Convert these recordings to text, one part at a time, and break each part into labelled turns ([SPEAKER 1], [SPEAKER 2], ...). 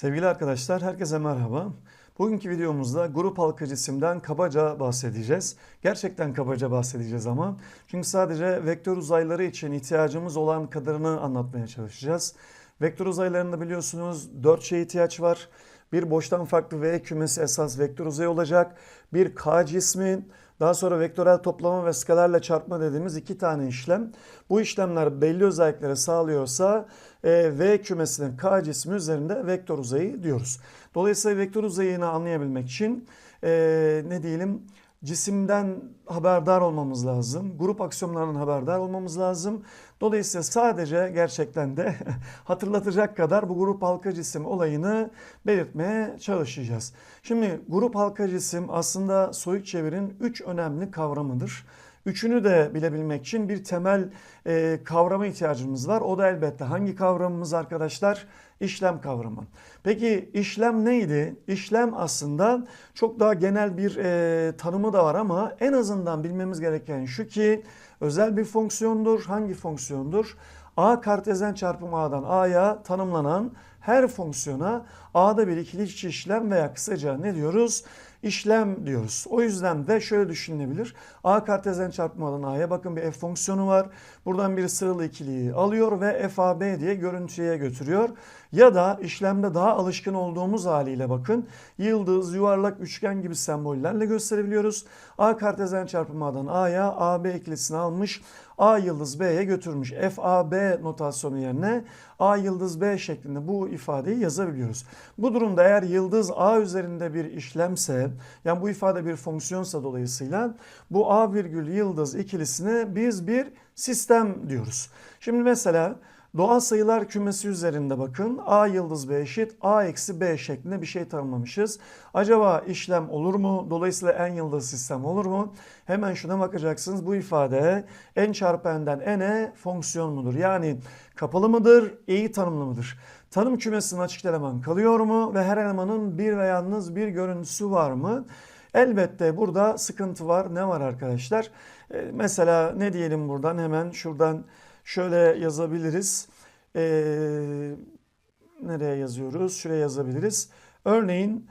[SPEAKER 1] Sevgili arkadaşlar, herkese merhaba. Bugünkü videomuzda grup halka cisimden kabaca bahsedeceğiz. Gerçekten kabaca bahsedeceğiz ama. Çünkü sadece vektör uzayları için ihtiyacımız olan kadarını anlatmaya çalışacağız. Vektör uzaylarında biliyorsunuz 4 şeye ihtiyaç var. Bir boştan farklı V kümesi esas vektör uzay olacak. Bir K cismi, daha sonra vektörel toplama ve skalarla çarpma dediğimiz iki tane işlem. Bu işlemler belli özelliklere sağlıyorsa e, V kümesinin K cismi üzerinde vektör uzayı diyoruz. Dolayısıyla vektör uzayını anlayabilmek için e, ne diyelim cisimden haberdar olmamız lazım. Grup aksiyonlarından haberdar olmamız lazım. Dolayısıyla sadece gerçekten de hatırlatacak kadar bu grup halka cisim olayını belirtmeye çalışacağız. Şimdi grup halka cisim aslında soyut çevirin üç önemli kavramıdır. Üçünü de bilebilmek için bir temel e, kavrama ihtiyacımız var. O da elbette hangi kavramımız arkadaşlar? İşlem kavramı. Peki işlem neydi? İşlem aslında çok daha genel bir e, tanımı da var ama en azından bilmemiz gereken şu ki özel bir fonksiyondur. Hangi fonksiyondur? A kartezyen çarpım A'dan A'ya tanımlanan her fonksiyona A'da bir ikili işlem veya kısaca ne diyoruz? İşlem diyoruz. O yüzden de şöyle düşünülebilir. A kartezyen çarpım A'dan A'ya bakın bir f fonksiyonu var. Buradan bir sıralı ikiliyi alıyor ve FAB diye görüntüye götürüyor. Ya da işlemde daha alışkın olduğumuz haliyle bakın yıldız, yuvarlak, üçgen gibi sembollerle gösterebiliyoruz. A kartezyen çarpım A'dan A'ya AB ikilisini almış. A yıldız B'ye götürmüş. FAB notasyonu yerine A yıldız B şeklinde bu ifadeyi yazabiliyoruz. Bu durumda eğer yıldız A üzerinde bir işlemse yani bu ifade bir fonksiyonsa dolayısıyla bu A virgül yıldız ikilisine biz bir sistem diyoruz. Şimdi mesela Doğal sayılar kümesi üzerinde bakın A yıldız B eşit A eksi B şeklinde bir şey tanımlamışız. Acaba işlem olur mu? Dolayısıyla en yıldız sistem olur mu? Hemen şuna bakacaksınız. Bu ifade n çarpı n'den n'e fonksiyon mudur? Yani kapalı mıdır? İyi tanımlı mıdır? Tanım kümesinin açık eleman kalıyor mu? Ve her elemanın bir ve yalnız bir görüntüsü var mı? Elbette burada sıkıntı var. Ne var arkadaşlar? Ee, mesela ne diyelim buradan hemen şuradan şöyle yazabiliriz. Ee, nereye yazıyoruz? Şuraya yazabiliriz. Örneğin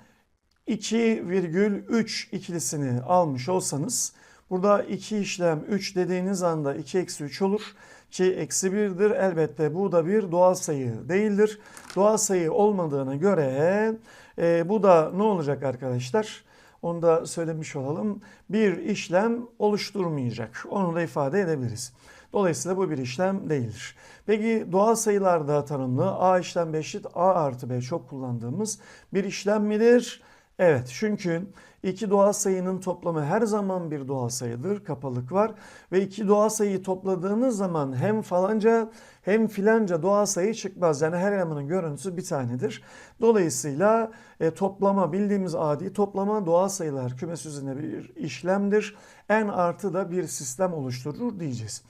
[SPEAKER 1] 2,3 ikilisini almış olsanız burada 2 işlem 3 dediğiniz anda 2 eksi 3 olur. Ki eksi 1'dir. Elbette bu da bir doğal sayı değildir. Doğal sayı olmadığına göre e, bu da ne olacak arkadaşlar? Onu da söylemiş olalım. Bir işlem oluşturmayacak. Onu da ifade edebiliriz. Dolayısıyla bu bir işlem değildir. Peki doğal sayılarda tanımlı A işlem B eşit A artı B çok kullandığımız bir işlem midir? Evet çünkü iki doğal sayının toplamı her zaman bir doğal sayıdır. Kapalık var. Ve iki doğal sayıyı topladığınız zaman hem falanca hem filanca doğal sayı çıkmaz. Yani her elemanın görüntüsü bir tanedir. Dolayısıyla e, toplama bildiğimiz adi toplama doğal sayılar kümesi üzerine bir işlemdir. n artı da bir sistem oluşturur diyeceğiz.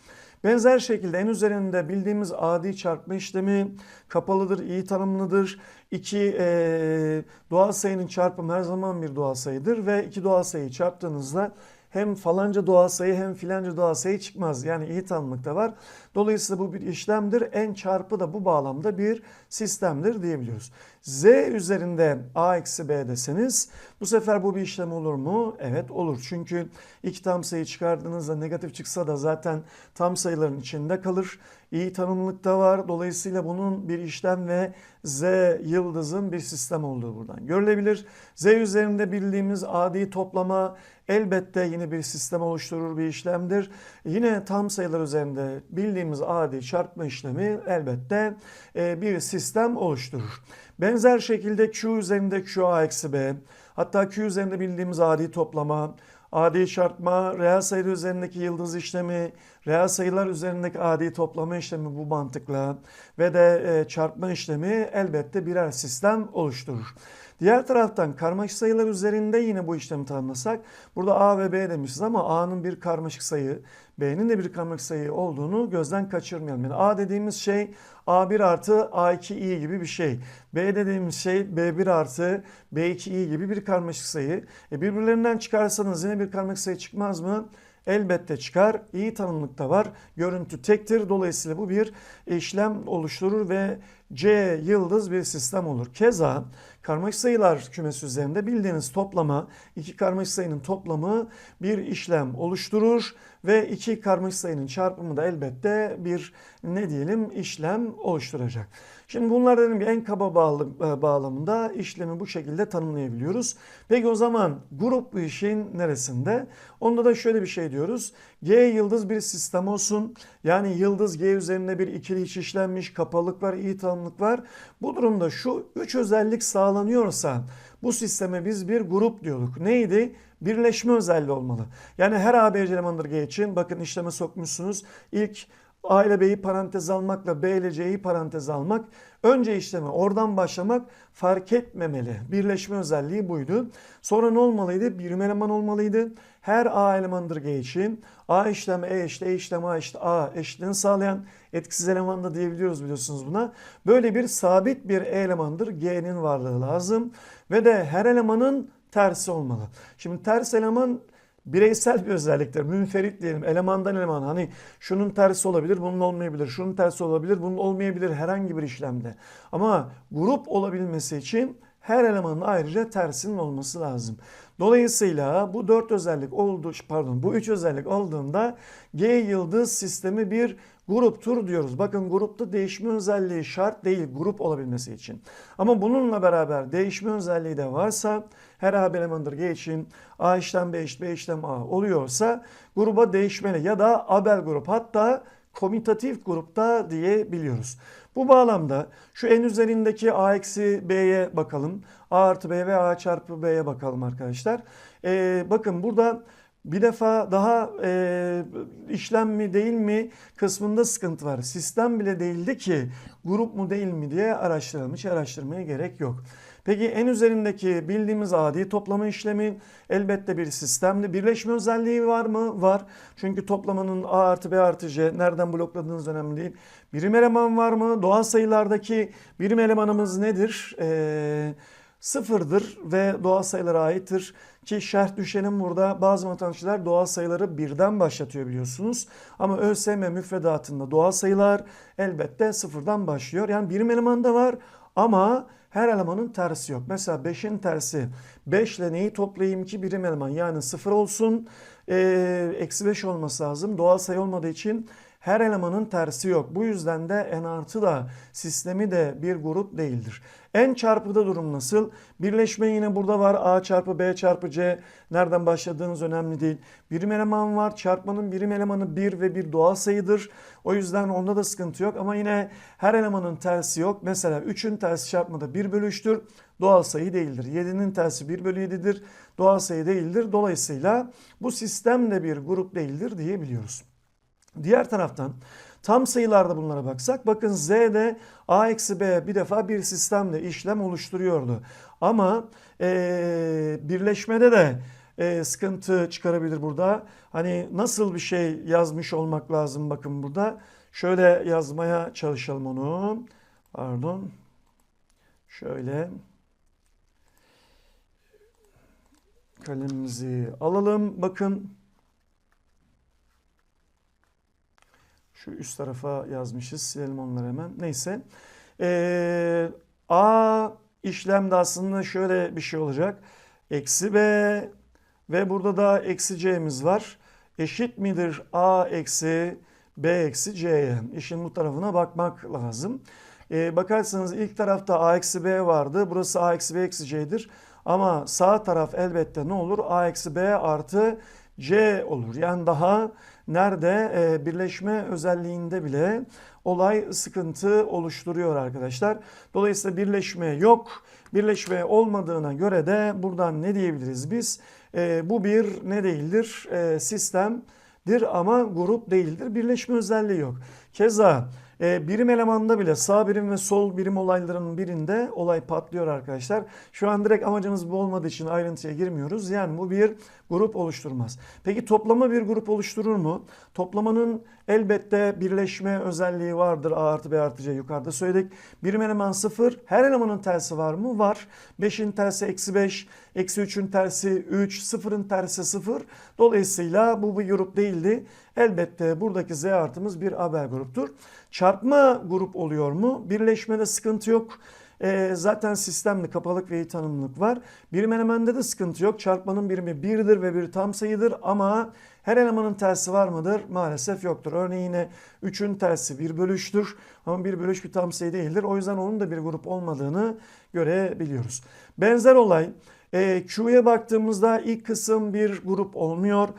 [SPEAKER 1] Benzer şekilde en üzerinde bildiğimiz adi çarpma işlemi kapalıdır, iyi tanımlıdır. İki e, doğal sayının çarpımı her zaman bir doğal sayıdır ve iki doğal sayıyı çarptığınızda hem falanca doğal sayı hem filanca doğal sayı çıkmaz. Yani iyi tanımlıkta var. Dolayısıyla bu bir işlemdir. En çarpı da bu bağlamda bir sistemdir diyebiliyoruz. Z üzerinde A eksi B deseniz bu sefer bu bir işlem olur mu? Evet olur. Çünkü iki tam sayı çıkardığınızda negatif çıksa da zaten tam sayıların içinde kalır. İyi tanımlıkta var. Dolayısıyla bunun bir işlem ve Z yıldızın bir sistem olduğu buradan görülebilir. Z üzerinde bildiğimiz adi toplama elbette yine bir sistem oluşturur bir işlemdir. Yine tam sayılar üzerinde bildiğimiz adi çarpma işlemi elbette e, bir sistem oluşturur. Benzer şekilde Q üzerinde QA eksi B hatta Q üzerinde bildiğimiz adi toplama adi çarpma, reel sayılar üzerindeki yıldız işlemi, reel sayılar üzerindeki adi toplama işlemi bu mantıkla ve de e, çarpma işlemi elbette birer sistem oluşturur. Diğer taraftan karmaşık sayılar üzerinde yine bu işlemi tanımlasak burada A ve B demişiz ama A'nın bir karmaşık sayı, B'nin de bir karmaşık sayı olduğunu gözden kaçırmayalım. Yani A dediğimiz şey A1 artı A2i gibi bir şey. B dediğimiz şey B1 artı B2i gibi bir karmaşık sayı. E birbirlerinden çıkarsanız yine bir karmaşık sayı çıkmaz mı? Elbette çıkar. İyi tanımlıkta var. Görüntü tektir. Dolayısıyla bu bir işlem oluşturur ve C yıldız bir sistem olur. Keza karmaşık sayılar kümesi üzerinde bildiğiniz toplama iki karmaşık sayının toplamı bir işlem oluşturur ve iki karmaşık sayının çarpımı da elbette bir ne diyelim işlem oluşturacak. Şimdi bunlar dedim ki en kaba bağlı, e, bağlamında işlemi bu şekilde tanımlayabiliyoruz. Peki o zaman grup bu işin neresinde? Onda da şöyle bir şey diyoruz. G yıldız bir sistem olsun. Yani yıldız G üzerinde bir ikili iç işlenmiş, kapalık var, iyi tanımlık var. Bu durumda şu üç özellik sağlanıyorsa bu sisteme biz bir grup diyorduk. Neydi? Birleşme özelliği olmalı. Yani her ABC elemandır G için bakın işleme sokmuşsunuz. İlk A ile B'yi parantez almakla B ile C'yi parantez almak. Önce işleme oradan başlamak fark etmemeli. Birleşme özelliği buydu. Sonra ne olmalıydı? Birim eleman olmalıydı. Her A elemandır G için. A işlem E eşit, E işlem A eşit A eşitliğini sağlayan etkisiz eleman da diyebiliyoruz biliyorsunuz buna. Böyle bir sabit bir E elemandır G'nin varlığı lazım. Ve de her elemanın tersi olmalı. Şimdi ters eleman bireysel bir özelliktir. Münferit diyelim. Elemandan eleman. Hani şunun tersi olabilir, bunun olmayabilir. Şunun tersi olabilir, bunun olmayabilir herhangi bir işlemde. Ama grup olabilmesi için her elemanın ayrıca tersinin olması lazım. Dolayısıyla bu dört özellik oldu, pardon bu üç özellik olduğunda G yıldız sistemi bir gruptur diyoruz. Bakın grupta değişme özelliği şart değil grup olabilmesi için. Ama bununla beraber değişme özelliği de varsa her A elemandır G için A işlem B eşit B işlem A oluyorsa gruba değişmeli ya da abel grup hatta komitatif grupta diyebiliyoruz. Bu bağlamda şu en üzerindeki A eksi B'ye bakalım. A artı B ve A çarpı B'ye bakalım arkadaşlar. Ee, bakın burada bir defa daha e, işlem mi değil mi kısmında sıkıntı var. Sistem bile değildi ki grup mu değil mi diye araştıralım. Hiç araştırmaya gerek yok. Peki en üzerindeki bildiğimiz adi toplama işlemi elbette bir sistemde. Birleşme özelliği var mı? Var. Çünkü toplamanın A artı B artı C nereden blokladığınız önemli değil. Birim eleman var mı? Doğal sayılardaki birim elemanımız nedir? Eee sıfırdır ve doğal sayılara aittir. Ki şerh düşenin burada bazı matematikçiler doğal sayıları birden başlatıyor biliyorsunuz. Ama ÖSYM müfredatında doğal sayılar elbette sıfırdan başlıyor. Yani birim eleman da var ama her elemanın tersi yok. Mesela 5'in tersi 5 ile neyi toplayayım ki birim eleman yani 0 olsun. Eksi 5 olması lazım. Doğal sayı olmadığı için her elemanın tersi yok. Bu yüzden de n artı da sistemi de bir grup değildir. En çarpıda durum nasıl? Birleşme yine burada var. A çarpı B çarpı C. Nereden başladığınız önemli değil. Birim eleman var. Çarpmanın birim elemanı 1 ve bir doğal sayıdır. O yüzden onda da sıkıntı yok. Ama yine her elemanın tersi yok. Mesela 3'ün tersi çarpmada 1 bölü 3'tür. Doğal sayı değildir. 7'nin tersi 1 bölü 7'dir. Doğal sayı değildir. Dolayısıyla bu sistem de bir grup değildir diyebiliyoruz. Diğer taraftan tam sayılarda bunlara baksak bakın Z'de A eksi B bir defa bir sistemle işlem oluşturuyordu. Ama e, birleşmede de e, sıkıntı çıkarabilir burada. Hani nasıl bir şey yazmış olmak lazım bakın burada. Şöyle yazmaya çalışalım onu. Pardon. Şöyle. Kalemimizi alalım. Bakın. Şu üst tarafa yazmışız. Silelim onları hemen. Neyse. Ee, A işlemde aslında şöyle bir şey olacak. Eksi B ve burada da eksi C'miz var. Eşit midir A eksi B eksi C'ye? İşin bu tarafına bakmak lazım. Ee, bakarsanız ilk tarafta A eksi B vardı. Burası A eksi B eksi C'dir. Ama sağ taraf elbette ne olur? A eksi B artı C olur. Yani daha nerede e, birleşme özelliğinde bile olay sıkıntı oluşturuyor arkadaşlar. Dolayısıyla birleşme yok. Birleşme olmadığına göre de buradan ne diyebiliriz biz? E, bu bir ne değildir? E, sistemdir ama grup değildir. Birleşme özelliği yok. Keza e, birim elemanda bile sağ birim ve sol birim olaylarının birinde olay patlıyor arkadaşlar. Şu an direkt amacımız bu olmadığı için ayrıntıya girmiyoruz. Yani bu bir grup oluşturmaz. Peki toplama bir grup oluşturur mu? Toplamanın elbette birleşme özelliği vardır. A artı B artı C yukarıda söyledik. Birim eleman 0. Her elemanın tersi var mı? Var. 5'in tersi eksi 5. Eksi 3'ün tersi 3. 0'ın tersi 0. Dolayısıyla bu bir grup değildi. elbette buradaki Z artımız bir abel gruptur. Çarpma grup oluyor mu? Birleşmede sıkıntı yok. E, zaten sistemli kapalık ve iyi tanımlılık var. Birim elemende de sıkıntı yok. Çarpmanın birimi birdir ve bir tam sayıdır ama her elemanın tersi var mıdır? Maalesef yoktur. Örneğin yine 3'ün tersi 1 bölü 3'tür ama 1 bölü 3 bir tam sayı değildir. O yüzden onun da bir grup olmadığını görebiliyoruz. Benzer olay e, Q'ya baktığımızda ilk kısım bir grup olmuyor.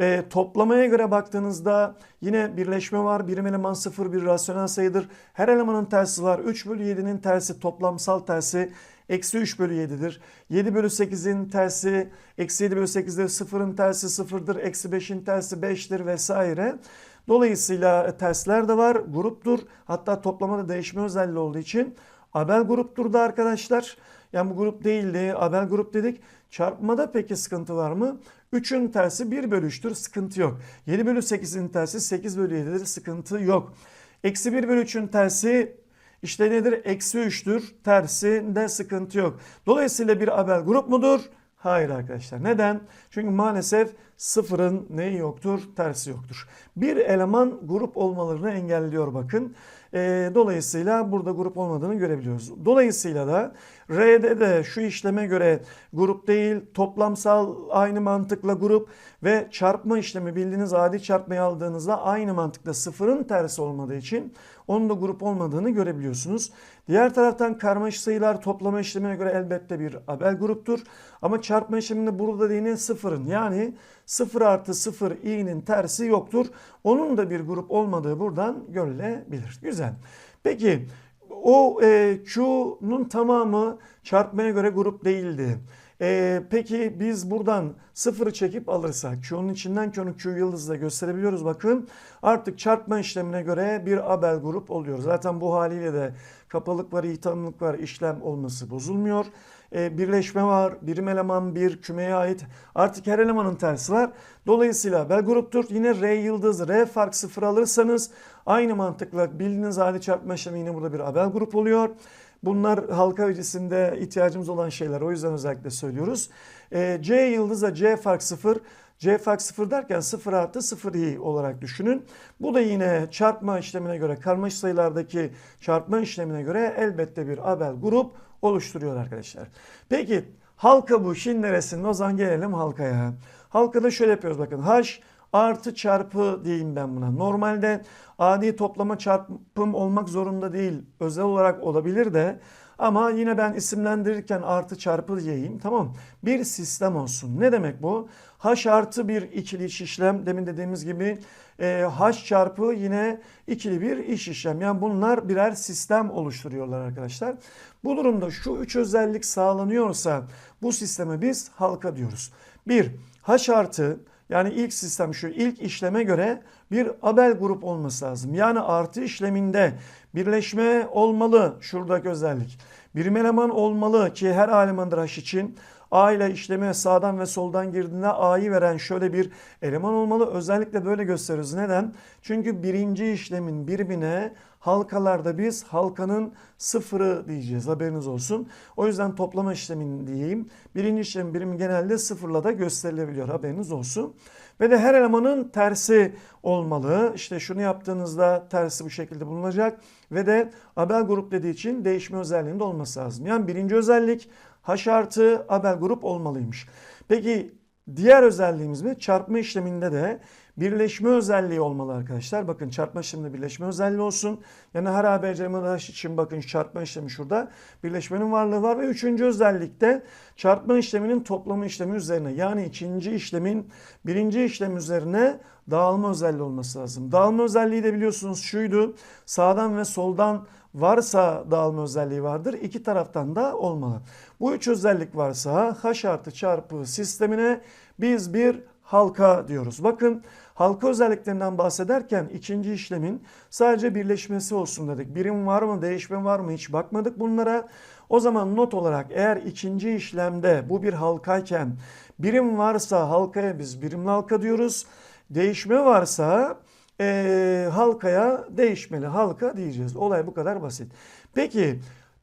[SPEAKER 1] E, toplamaya göre baktığınızda yine birleşme var. Birim eleman 0 bir rasyonel sayıdır. Her elemanın tersi var. 3 bölü 7'nin tersi toplamsal tersi eksi 3 bölü 7'dir. 7 bölü 8'in tersi eksi 7 bölü 8'dir. 0'ın tersi 0'dır. Eksi 5'in tersi 5'tir vesaire. Dolayısıyla tersler de var. Gruptur. Hatta toplamada değişme özelliği olduğu için Abel gruptur da arkadaşlar. Yani bu grup değildi. Abel grup dedik. Çarpmada peki sıkıntı var mı? 3'ün tersi 1 bölü 3'tür. Sıkıntı yok. 7 bölü 8'in tersi 8 bölü 7'dir. Sıkıntı yok. Eksi 1 bölü 3'ün tersi işte nedir? Eksi 3'tür. Tersinde sıkıntı yok. Dolayısıyla bir abel grup mudur? Hayır arkadaşlar. Neden? Çünkü maalesef sıfırın neyi yoktur? Tersi yoktur. Bir eleman grup olmalarını engelliyor bakın. E, dolayısıyla burada grup olmadığını görebiliyoruz. Dolayısıyla da R'de de şu işleme göre grup değil toplamsal aynı mantıkla grup ve çarpma işlemi bildiğiniz adi çarpmayı aldığınızda aynı mantıkla sıfırın tersi olmadığı için onun da grup olmadığını görebiliyorsunuz. Diğer taraftan karmaşık sayılar toplama işlemine göre elbette bir abel gruptur. Ama çarpma işleminde burada da yine sıfırın yani 0 artı 0 i'nin tersi yoktur. Onun da bir grup olmadığı buradan görülebilir. Güzel. Peki o e, Q'nun tamamı çarpmaya göre grup değildi. E, peki biz buradan sıfırı çekip alırsak Q'nun içinden Q'nu Q yıldızla gösterebiliyoruz bakın. Artık çarpma işlemine göre bir abel grup oluyor. Zaten bu haliyle de kapalık var, ihtiyamlık var, işlem olması bozulmuyor. E, birleşme var, birim eleman bir kümeye ait. Artık her elemanın tersi var. Dolayısıyla abel gruptur. Yine R yıldız, R fark sıfır alırsanız aynı mantıkla bildiğiniz hali çarpma işlemi yine burada bir abel grup oluyor. Bunlar halka öncesinde ihtiyacımız olan şeyler. O yüzden özellikle söylüyoruz. E, C yıldızla C fark 0. C fark 0 derken 0 artı 0 i olarak düşünün. Bu da yine çarpma işlemine göre karmaşık sayılardaki çarpma işlemine göre elbette bir abel grup oluşturuyor arkadaşlar. Peki halka bu işin neresinde? O zaman gelelim halkaya. Halkada şöyle yapıyoruz bakın. H artı çarpı diyeyim ben buna. Normalde adi toplama çarpım olmak zorunda değil. Özel olarak olabilir de ama yine ben isimlendirirken artı çarpı diyeyim. Tamam Bir sistem olsun. Ne demek bu? H artı bir ikili iş işlem. Demin dediğimiz gibi e, H çarpı yine ikili bir iş işlem. Yani bunlar birer sistem oluşturuyorlar arkadaşlar. Bu durumda şu üç özellik sağlanıyorsa bu sisteme biz halka diyoruz. Bir, H artı yani ilk sistem şu ilk işleme göre bir abel grup olması lazım. Yani artı işleminde birleşme olmalı şuradaki özellik. Birim eleman olmalı ki her elemandır H için. A ile işleme sağdan ve soldan girdiğinde A'yı veren şöyle bir eleman olmalı. Özellikle böyle gösteriyoruz. Neden? Çünkü birinci işlemin birimine halkalarda biz halkanın sıfırı diyeceğiz. Haberiniz olsun. O yüzden toplama işlemin diyeyim. Birinci işlem birimi genelde sıfırla da gösterilebiliyor. Haberiniz olsun. Ve de her elemanın tersi olmalı. İşte şunu yaptığınızda tersi bu şekilde bulunacak. Ve de abel grup dediği için değişme özelliğinde olması lazım. Yani birinci özellik H artı abel grup olmalıymış. Peki diğer özelliğimiz mi? Çarpma işleminde de birleşme özelliği olmalı arkadaşlar. Bakın çarpma işleminde birleşme özelliği olsun. Yani her ABC için bakın çarpma işlemi şurada. Birleşmenin varlığı var ve üçüncü özellikte çarpma işleminin toplama işlemi üzerine yani ikinci işlemin birinci işlem üzerine dağılma özelliği olması lazım. Dağılma özelliği de biliyorsunuz şuydu. Sağdan ve soldan varsa dağılma özelliği vardır. İki taraftan da olmalı. Bu üç özellik varsa H artı çarpı sistemine biz bir halka diyoruz. Bakın halka özelliklerinden bahsederken ikinci işlemin sadece birleşmesi olsun dedik. Birim var mı, değişme var mı hiç bakmadık bunlara. O zaman not olarak eğer ikinci işlemde bu bir halkayken birim varsa halkaya biz birimli halka diyoruz. Değişme varsa e, halkaya değişmeli halka diyeceğiz. Olay bu kadar basit. Peki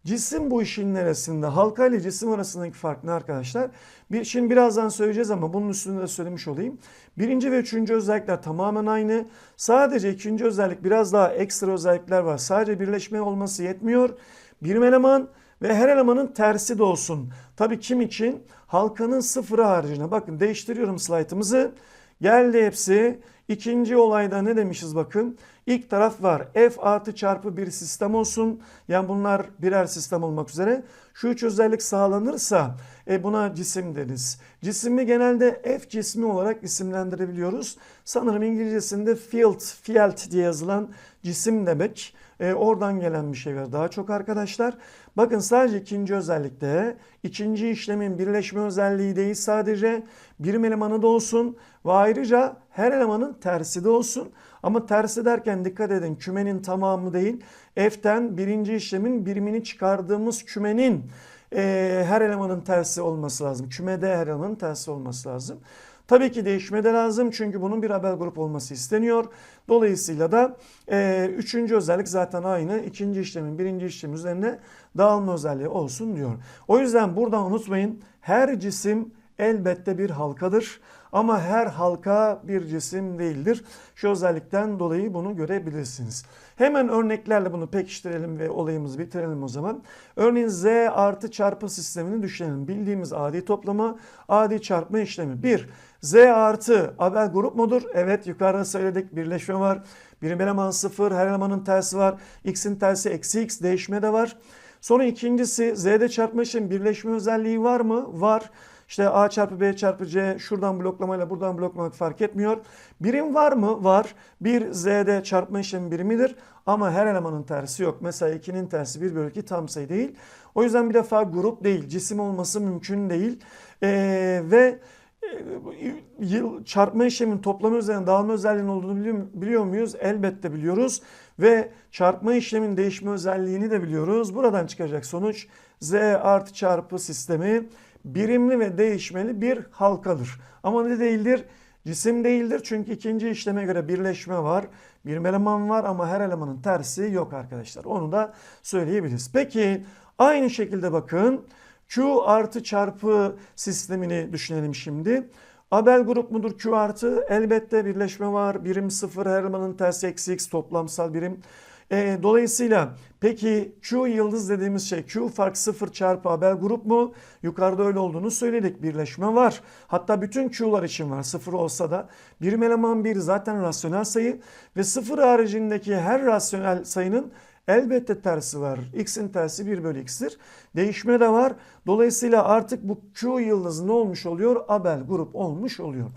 [SPEAKER 1] Cisim bu işin neresinde? Halka ile cisim arasındaki fark ne arkadaşlar? Bir, şimdi birazdan söyleyeceğiz ama bunun üstünde de söylemiş olayım. Birinci ve üçüncü özellikler tamamen aynı. Sadece ikinci özellik biraz daha ekstra özellikler var. Sadece birleşme olması yetmiyor. Bir eleman ve her elemanın tersi de olsun. Tabii kim için? Halkanın sıfırı haricinde. Bakın değiştiriyorum slaytımızı. Geldi hepsi. İkinci olayda ne demişiz bakın. İlk taraf var. F artı çarpı bir sistem olsun. Yani bunlar birer sistem olmak üzere. Şu üç özellik sağlanırsa e, buna cisim deriz. Cismi genelde F cismi olarak isimlendirebiliyoruz. Sanırım İngilizcesinde field, field diye yazılan cisim demek. E, oradan gelen bir şey var daha çok arkadaşlar. Bakın sadece ikinci özellikte ikinci işlemin birleşme özelliği değil sadece birim elemanı da olsun ve ayrıca her elemanın tersi de olsun. Ama tersi derken dikkat edin kümenin tamamı değil. F'ten birinci işlemin birimini çıkardığımız kümenin e, her elemanın tersi olması lazım. Kümede her elemanın tersi olması lazım. Tabii ki değişme de lazım çünkü bunun bir abel grup olması isteniyor. Dolayısıyla da e, üçüncü özellik zaten aynı. İkinci işlemin birinci işlem üzerine dağılma özelliği olsun diyor. O yüzden buradan unutmayın her cisim elbette bir halkadır. Ama her halka bir cisim değildir. Şu özellikten dolayı bunu görebilirsiniz. Hemen örneklerle bunu pekiştirelim ve olayımızı bitirelim o zaman. Örneğin Z artı çarpı sistemini düşünelim. Bildiğimiz adi toplama, adi çarpma işlemi. 1. Z artı abel grup mudur? Evet yukarıda söyledik birleşme var. Birim eleman 0, her elemanın tersi var. X'in tersi eksi X değişme de var. Sonra ikincisi Z'de çarpma işlemi birleşme özelliği var mı? Var. İşte A çarpı B çarpı C şuradan bloklamayla buradan bloklamak fark etmiyor. Birim var mı? Var. Bir Z'de çarpma işlemi birimidir ama her elemanın tersi yok. Mesela 2'nin tersi 1 bölü 2 tam sayı değil. O yüzden bir defa grup değil, cisim olması mümkün değil. Ee, ve yıl çarpma işlemin toplamı üzerine dağılma özelliğinin olduğunu biliyor, biliyor muyuz? Elbette biliyoruz. Ve çarpma işlemin değişme özelliğini de biliyoruz. Buradan çıkacak sonuç Z artı çarpı sistemi birimli ve değişmeli bir halkadır. Ama ne değildir? Cisim değildir çünkü ikinci işleme göre birleşme var. Bir eleman var ama her elemanın tersi yok arkadaşlar. Onu da söyleyebiliriz. Peki aynı şekilde bakın Q artı çarpı sistemini düşünelim şimdi. Abel grup mudur Q artı? Elbette birleşme var. Birim sıfır her elemanın tersi eksi x toplamsal birim. E, dolayısıyla peki Q yıldız dediğimiz şey Q fark 0 çarpı Abel grup mu? Yukarıda öyle olduğunu söyledik. Birleşme var. Hatta bütün Q'lar için var. 0 olsa da birim eleman 1 zaten rasyonel sayı ve 0 haricindeki her rasyonel sayının elbette tersi var. X'in tersi 1 bölü X'tir. Değişme de var. Dolayısıyla artık bu Q yıldızı ne olmuş oluyor? Abel grup olmuş oluyor.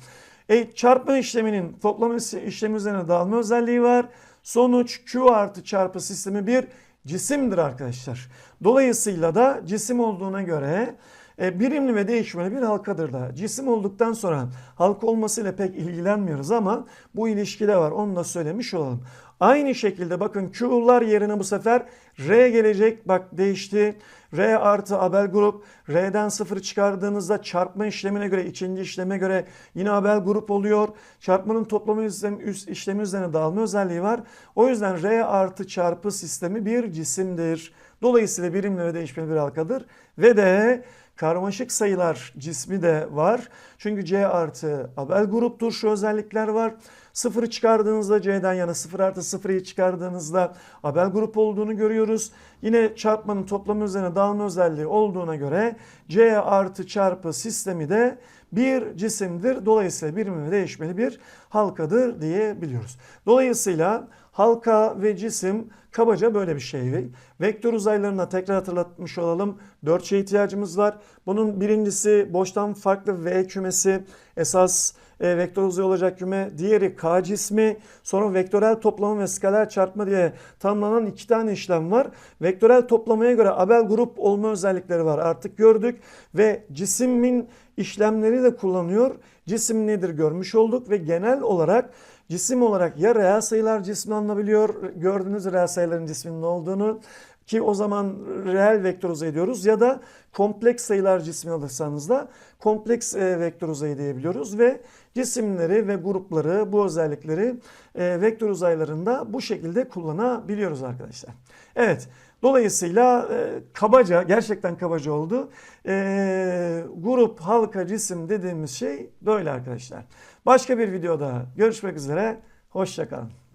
[SPEAKER 1] E, çarpma işleminin toplam işlemi üzerine dağılma özelliği var. Sonuç Q artı çarpı sistemi bir cisimdir arkadaşlar. Dolayısıyla da cisim olduğuna göre e, birimli ve değişmeli bir halkadır da. Cisim olduktan sonra halka olmasıyla pek ilgilenmiyoruz ama bu ilişki de var. Onu da söylemiş olalım. Aynı şekilde bakın Q'lar yerine bu sefer R gelecek. Bak değişti. R artı Abel grup. R'den sıfır çıkardığınızda çarpma işlemine göre, ikinci işleme göre yine Abel grup oluyor. Çarpmanın toplamı üst, üst işlemi üzerine dağılma özelliği var. O yüzden R artı çarpı sistemi bir cisimdir. Dolayısıyla birimli ve değişmeli bir halkadır. Ve de karmaşık sayılar cismi de var. Çünkü C artı Abel gruptur. Şu özellikler var. Sıfırı çıkardığınızda C'den yana sıfır artı sıfırı çıkardığınızda Abel grup olduğunu görüyoruz. Yine çarpmanın toplamı üzerine dağılma özelliği olduğuna göre C artı çarpı sistemi de bir cisimdir. Dolayısıyla birimli değişmeli bir halkadır diyebiliyoruz. Dolayısıyla halka ve cisim kabaca böyle bir şey. Vektör uzaylarına tekrar hatırlatmış olalım. Dört şeye ihtiyacımız var. Bunun birincisi boştan farklı V kümesi esas e, vektör uzay olacak küme. Diğeri K cismi. Sonra vektörel toplama ve skaler çarpma diye tanımlanan iki tane işlem var. Vektörel toplamaya göre Abel grup olma özellikleri var. Artık gördük ve cismin işlemleri de kullanıyor. Cisim nedir görmüş olduk ve genel olarak cisim olarak ya reel sayılar cismi alınabiliyor. Gördüğünüz reel sayıların cisminin olduğunu ki o zaman reel vektör uzayı diyoruz ya da kompleks sayılar cismi alırsanız da kompleks e, vektör uzayı diyebiliyoruz ve cisimleri ve grupları, bu özellikleri e, vektör uzaylarında bu şekilde kullanabiliyoruz arkadaşlar. Evet, dolayısıyla e, kabaca, gerçekten kabaca oldu. E, grup, halka, cisim dediğimiz şey böyle arkadaşlar. Başka bir videoda görüşmek üzere, hoşçakalın.